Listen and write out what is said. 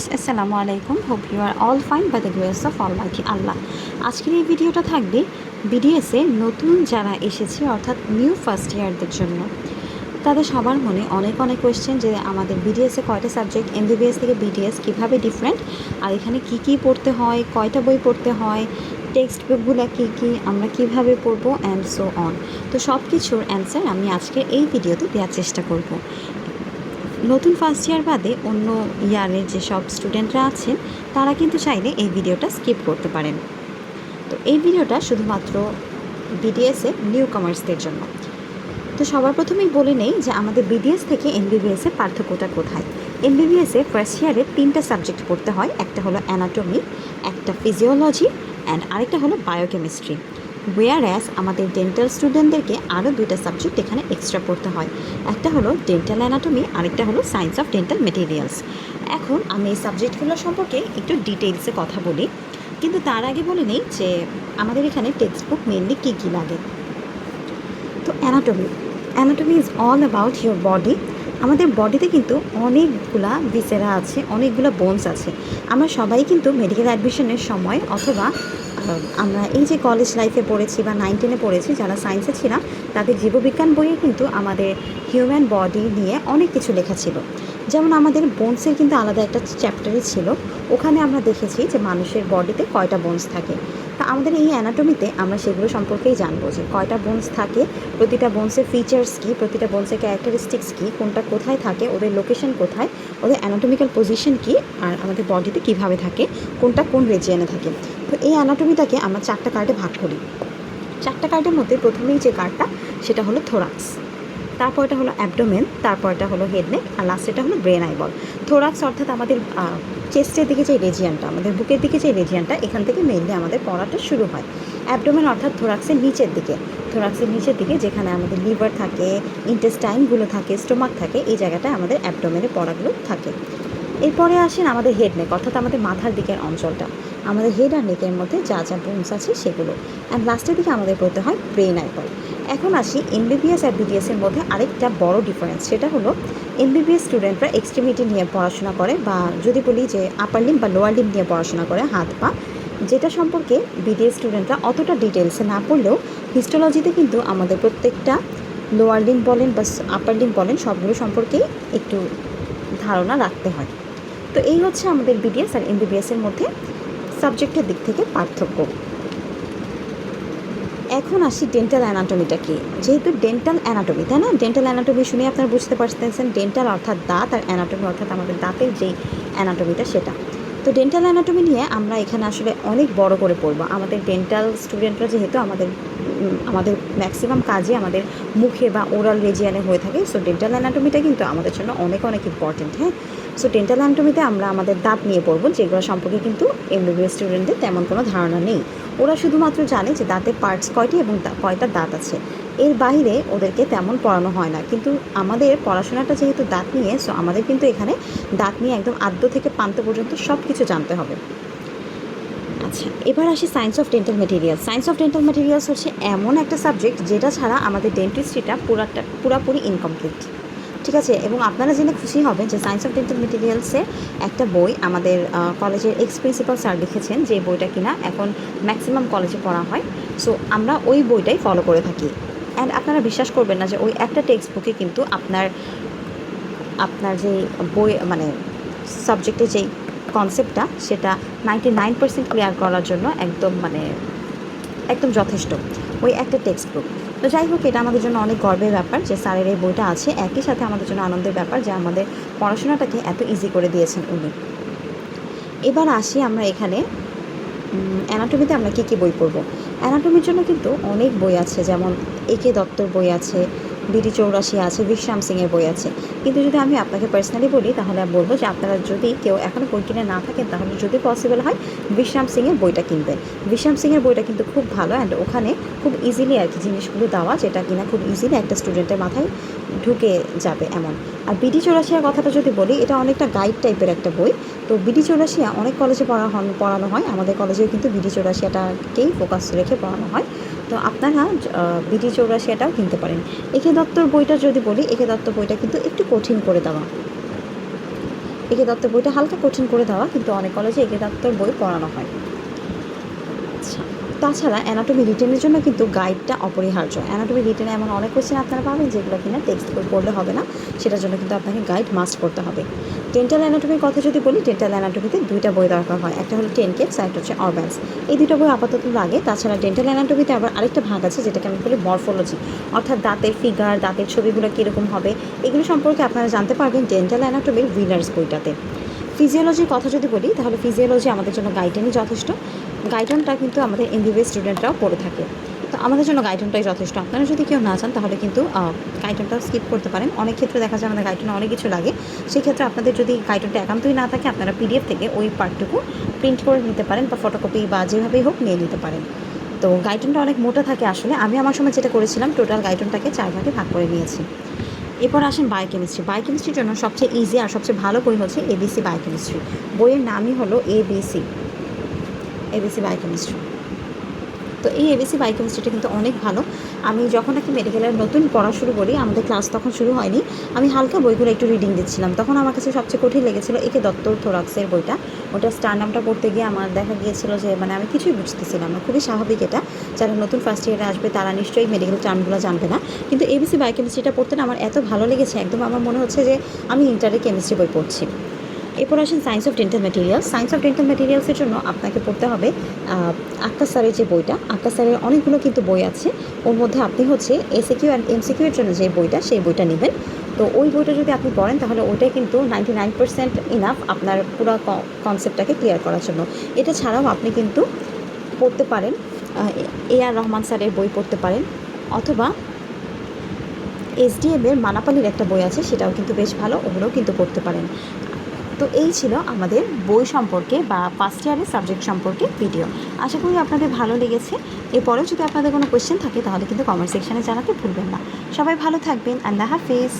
Viewers, আসসালামু আলাইকুম। Hope you are all fine by the grace of almighty Allah আজকের এই ভিডিওটা থাকবে বিডিএসে নতুন যারা এসেছে, অর্থাৎ নিউ ফার্স্ট ইয়ারদের জন্য। তাদের সবার মনে অনেক অনেক কোয়েশ্চেন যে আমাদের বিডিএসে কয়টা সাবজেক্ট এমবিবিএস থেকে বিডিএস কীভাবে ডিফারেন্ট আর এখানে কি কি পড়তে হয়, কয়টা বই পড়তে হয় টেক্সট বুকগুলো কী কী, আমরা কীভাবে পড়ব অ্যান্ড সো অন তো সব কিছুর অ্যান্সার আমি আজকে এই ভিডিওতে দেওয়ার চেষ্টা করব। নতুন ফার্স্ট ইয়ার বাদে অন্য ইয়ারের যেসব স্টুডেন্টরা আছেন, তারা কিন্তু চাইলে এই ভিডিওটা স্কিপ করতে পারেন। তো এই ভিডিওটা শুধুমাত্র বিডিএসে নিউ কমার্সদের জন্য। তো সবার প্রথমেই বলে নেই যে আমাদের বিডিএস থেকে এমবিবিএসের পার্থক্যটা কোথায়। এমবিবিএসে ফার্স্ট ইয়ারে তিনটা সাবজেক্ট পড়তে হয়, একটা হলো অ্যানাটমি একটা ফিজিওলজি অ্যান্ড আরেকটা হলো বায়োকেমিস্ট্রি ওয়ার অ্যাস আমাদের ডেন্টাল স্টুডেন্টদেরকে আরও দুইটা সাবজেক্ট এখানে এক্সট্রা পড়তে হয়। একটা হলো ডেন্টাল অ্যানাটমি আরেকটা হলো সায়েন্স অফ ডেন্টাল মেটেরিয়ালস এখন আমি এই সাবজেক্টগুলো সম্পর্কে একটু ডিটেলসে কথা বলি। কিন্তু তার আগে বলে নিই যে আমাদের এখানে টেক্সট বুক মেনলি কী কী লাগে। তো anatomy anatomy is all about your body আমাদের বডিতে কিন্তু অনেকগুলা ভিসেরা আছে, অনেকগুলো বোনস আছে। আমরা সবাই কিন্তু মেডিকেল অ্যাডমিশনের সময় অথবা আমরা এই যে কলেজ লাইফে পড়েছি বা নাইন টেনে পড়েছি, যারা সায়েন্সে ছিলাম, তাদের জীববিজ্ঞান বইয়ে কিন্তু আমাদের হিউম্যান বডি নিয়ে অনেক কিছু লেখা ছিল। যেমন আমাদের বোনসের কিন্তু আলাদা একটা চ্যাপ্টারই ছিল। ওখানে আমরা দেখেছি যে মানুষের বডিতে কয়টা বোনস থাকে। তা আমাদের এই অ্যানাটমিতে আমরা সেগুলো সম্পর্কেই জানব যে কয়টা বোনস থাকে, প্রতিটা বোনসের ফিচার্স কী, প্রতিটা বোনসের ক্যারেক্টারিস্টিক্স কী, কোনটা কোথায় থাকে, ওদের লোকেশন কোথায়, ওদের অ্যানাটমিক্যাল পজিশন কী, আর আমাদের বডিতে কীভাবে থাকে, কোনটা কোন রেজিয়ানে থাকে। তো এই অ্যানাটমিটাকে আমরা চারটা কার্ডে ভাগ করি। চারটা কার্ডের মধ্যে প্রথমেই যে কার্ডটা সেটা হলো থোরাক্স তারপরটা হলো অ্যাবডোমেন তারপরটা হলো হেডনেক আর লাস্টেটা হলো ব্রেন আইবল থোরাক্স অর্থাৎ আমাদের চেস্টের দিকে যে রেজিয়ানটা আমাদের বুকের দিকে যে রেজিয়ানটা এখান থেকে মেনলি আমাদের পড়াটা শুরু হয়। অ্যাবডোমেন অর্থাৎ থোরাক্সের নিচের দিকে থোরাক্সের নিচের দিকে যেখানে আমাদের লিভার থাকে ইন্টেস্টাইনগুলো থাকে স্টোমাক থাকে, এই জায়গাটায় আমাদের অ্যাবডোমেনের পড়াগুলো থাকে। এরপরে আসেন আমাদের হেডনেক অর্থাৎ আমাদের মাথার দিকের অঞ্চলটা। আমাদের হেড আর নেকের মধ্যে যা যা বোনস আছে সেগুলো। অ্যান্ড লাস্টের দিকে আমাদের পড়তে হয় ব্রেন আইবল এখন আসি এমবিবিএস আর বিডিএস এর মধ্যে আরেকটা বড় ডিফারেন্স সেটা হলো এমবিবিএস স্টুডেন্টরা এক্সট্রিমিটি নিয়ে পড়াশোনা করে বা যদি বলি যে আপার লিম বা লোয়ার লিম নিয়ে পড়াশোনা করে, হাত, পা, যেটা সম্পর্কে বিডিএস স্টুডেন্টরা অতটা ডিটেলসে না পড়লেও হিস্টোলজিতে কিন্তু আমাদের প্রত্যেকটা লোয়ার লিম বলেন বা আপার লিম বলেন, সবগুলো সম্পর্কেই একটু ধারণা রাখতে হয়। তো এই হচ্ছে আমাদের বিডিএস আর এমবিবিএস এর মধ্যে সাবজেক্টের দিক থেকে পার্থক্য। এখন আসি ডেন্টাল অ্যানাটমিটা কি? যেহেতু ডেন্টাল অ্যানাটমি তাই না? ডেন্টাল অ্যানাটমি শুনে আপনারা বুঝতে পারতেছেন ডেন্টাল অর্থাৎ দাঁত আর অ্যানাটমি অর্থাৎ আমাদের দাঁতের যেই অ্যানাটমিটা সেটা। তো ডেন্টাল অ্যানাটমি নিয়ে আমরা এখানে আসলে অনেক বড় করে পড়ব। আমাদের ডেন্টাল স্টুডেন্টরা যেহেতু আমাদের আমাদের ম্যাক্সিমাম কাজই আমাদের মুখে বা ওরাল রেজিয়ানে হয়ে থাকে সো ডেন্টাল অ্যানাটমিটা কিন্তু আমাদের জন্য অনেক অনেক ইম্পর্টেন্ট হ্যাঁ? সো ডেন্টাল অ্যানাটমিতে আমরা আমাদের দাঁত নিয়ে পড়ব, যেগুলো সম্পর্কে কিন্তু এমবিবিএস স্টুডেন্টদের তেমন কোনো ধারণা নেই। ওরা শুধুমাত্র জানে যে দাঁতের পার্টস কয়টি এবং কয়টা দাঁত আছে। এর বাইরে ওদেরকে তেমন পড়ানো হয় না। কিন্তু আমাদের পড়াশোনাটা যেহেতু দাঁত নিয়ে সো আমাদের কিন্তু এখানে দাঁত নিয়ে একদম আদ্য থেকে পান্ত পর্যন্ত সব কিছু জানতে হবে। আচ্ছা এবার আসি science of dental materials science of dental materials হচ্ছে এমন একটা সাবজেক্ট যেটা ছাড়া আমাদের ডেন্টিস্ট্রিটা পুরাটা পুরাপুরি ইনকমপ্লিট ঠিক আছে? এবং আপনারা জেনে খুশি হবেন যে সায়েন্স অফ ডেন্টাল মেটেরিয়ালসের একটা বই আমাদের কলেজের এক্স প্রিন্সিপাল স্যার লিখেছেন যে বইটা কিনা এখন ম্যাক্সিমাম কলেজে পড়া হয়। সো আমরা ওই বইটাই ফলো করে থাকি। অ্যান্ড আপনারা বিশ্বাস করবেন না যে ওই একটা টেক্সট বুকে কিন্তু আপনার আপনার যে বই মানে সাবজেক্টের যেই কনসেপ্টটা সেটা নাইনটি নাইন পার্সেন্ট ক্লিয়ার করার জন্য একদম মানে একদম যথেষ্ট। ওই একটা টেক্সট বুক তো যাই হোক, এটা আমাদের জন্য অনেক গর্বের ব্যাপার যে স্যারের এই বইটা আছে, একই সাথে আমাদের জন্য আনন্দের ব্যাপার যে আমাদের পড়াশোনাটাকে এত ইজি করে দিয়েছেন উনি। এবার আসি আমরা এখানে অ্যানাটমিতে আমরা কী কী বই পড়ব? অ্যানাটমির জন্য কিন্তু অনেক বই আছে, যেমন এ কে দত্তর বই আছে বিডি চৌরাশি আছে, বিশ্রাম সিংয়ের বই আছে। কিন্তু যদি আমি আপনাকে পার্সোনালি বলি, তাহলে আমি বলব যে আপনারা যদি কেউ এখনও বই কিনে না থাকেন, তাহলে যদি পসিবল হয় বিশ্রাম সিংয়ের বইটা কিনবেন। বিশ্রাম সিংয়ের বইটা কিন্তু খুব ভালো অ্যান্ড ওখানে খুব ইজিলি আর কি জিনিসগুলো দেওয়া, যেটা কিনা খুব ইজিলি একটা স্টুডেন্টের মাথায় ঢুকে যাবে এমন। আর বিডি চৌরাশিয়ার কথাটা যদি বলি, এটা অনেকটা গাইড টাইপের একটা বই। তো বিডি চৌরাশিয়া অনেক কলেজে পড়া পড়ানো হয়। আমাদের কলেজেও কিন্তু বিডি চৌরাশিয়াটাকেই ফোকাস রেখে পড়ানো হয়। তো আপনারা বিডি চৌরাশিয়াটাও কিনতে পারেন। একে দত্তর বইটা যদি বলি, একে দত্ত বইটা কিন্তু একটু কঠিন করে দেওয়া। একে দত্তর বইটা হালকা কঠিন করে দেওয়া, কিন্তু অনেক কলেজে একে দত্তর বই পড়ানো হয়। তাছাড়া অ্যানাটমি রিটেনের জন্য কিন্তু গাইডটা অপরিহার্য। অ্যানাটমি রিটেনে এমন অনেক কোশ্চেন আপনারা পাবেন যেগুলো কিনা টেক্সট বই পড়লে হবে না, সেটার জন্য কিন্তু আপনাকে গাইড মাস্ট করতে হবে। ডেন্টাল অ্যানাটমির কথা যদি বলি ডেন্টাল অ্যানাটমিতে দুইটা বই দরকার হয়, একটা হলো টেন কেটস আর একটা হচ্ছে অরব্যান্স এই দুটো বই আপাতত লাগে, তাছাড়া ডেন্টাল অ্যানাটমিতে আবার আরেকটা ভাগ আছে, যেটাকে আমি বলি মরফোলজি অর্থাৎ দাঁতের ফিগার দাঁতের ছবিগুলো কীরকম হবে, এগুলো সম্পর্কে আপনারা জানতে পারবেন ডেন্টাল অ্যানাটমির উইনার্স বইটাতে। ফিজিওলজির কথা যদি বলি, তাহলে ফিজিওলজি আমাদের জন্য গাইডেনই যথেষ্ট। গাইডনটা কিন্তু আমাদের এমবিবিএস স্টুডেন্টরাও পড়ে থাকে। তো আমাদের জন্য গাইডনটাই যথেষ্ট। আপনারা যদি কেউ না চান, তাহলে কিন্তু গাইডনটা স্কিপ করতে পারেন। অনেক ক্ষেত্রে দেখা যায় আমাদের গাইডনে অনেক কিছু লাগে। সেই ক্ষেত্রে আপনাদের যদি গাইডনটা একান্তই না থাকে, আপনারা পিডিএফ থেকে ওই পার্টটুকু প্রিন্ট করে নিতে পারেন বা ফটোকপি বা যেভাবেই হোক নিয়ে নিতে পারেন। তো গাইডনটা অনেক মোটা থাকে আসলে। আমি আমার সময় যেটা করেছিলাম টোটাল গাইডনটাকে চার ভাগে ভাগ করে নিয়েছি। এরপর আসেন বায়োকেমিস্ট্রি বায়োকেমিস্ট্রির জন্য সবচেয়ে ইজি আর সবচেয়ে ভালো বই হচ্ছে এবিসি বায়োকেমিস্ট্রি বইয়ের নামই হলো এবিসি এবিসি বায়োকেমিস্ট্রি তো এই এবিসি বায়োকেমিস্ট্রিটা কিন্তু অনেক ভালো। আমি যখন নাকি মেডিকেলের নতুন পড়া শুরু করি, আমাদের ক্লাস তখন শুরু হয়নি, আমি হালকা বইগুলো একটু রিডিং দিচ্ছিলাম। তখন আমার কাছে সবচেয়ে কঠিন লেগেছিল একে দত্তর থোরাক্সের বইটা। ওটা স্টার নামটা পড়তে গিয়ে আমার দেখা গিয়েছিল যে মানে আমি কিছুই বুঝতেছিলাম না, খুবই স্বাভাবিক এটা। যারা নতুন ফার্স্ট ইয়ারে আসবে, তারা নিশ্চয়ই মেডিকেল টার্মগুলো জানবে না। কিন্তু এবিসি বায়োকেমিস্ট্রিটা পড়তে না আমার এত ভালো লেগেছে, একদম আমার মনে হচ্ছে যে, আমি ইন্টারে কেমিস্ট্রি বই পড়ছি। এরপর আসেন science of dental materials science of dental ম্যাটেরিয়ালসের জন্য আপনাকে পড়তে হবে আক্কা স্যারের যে বইটা আক্কা স্যারের অনেকগুলো কিন্তু বই আছে। ওর মধ্যে আপনি হচ্ছে এসিকিউ অ্যান্ড এমসিকিউ এর জন্য যে বইটা, সেই বইটা নেবেন। তো ওই বইটা যদি আপনি পড়েন, তাহলে ওইটাই কিন্তু নাইনটি নাইন পার্সেন্ট ইনাফ আপনার পুরো কনসেপ্টটাকে ক্লিয়ার করার জন্য। এটা ছাড়াও আপনি কিন্তু পড়তে পারেন এ আর রহমান স্যারের বই পড়তে পারেন, অথবা এসডিএম এর মানাপালির একটা বই আছে, সেটাও কিন্তু বেশ ভালো, ওগুলোও কিন্তু পড়তে পারেন। তো এই ছিল আমাদের বই সম্পর্কে বা ফার্স্ট ইয়ারের সাবজেক্ট সম্পর্কে ভিডিও আশা করি আপনাদের ভালো লেগেছে। এরপরেও যদি আপনাদের কোনো কোয়েশ্চেন থাকে, তাহলে কিন্তু কমেন্ট সেকশানে জানাতে ভুলবেন না। সবাই ভালো থাকবেন। আল্লাহ হাফিজ।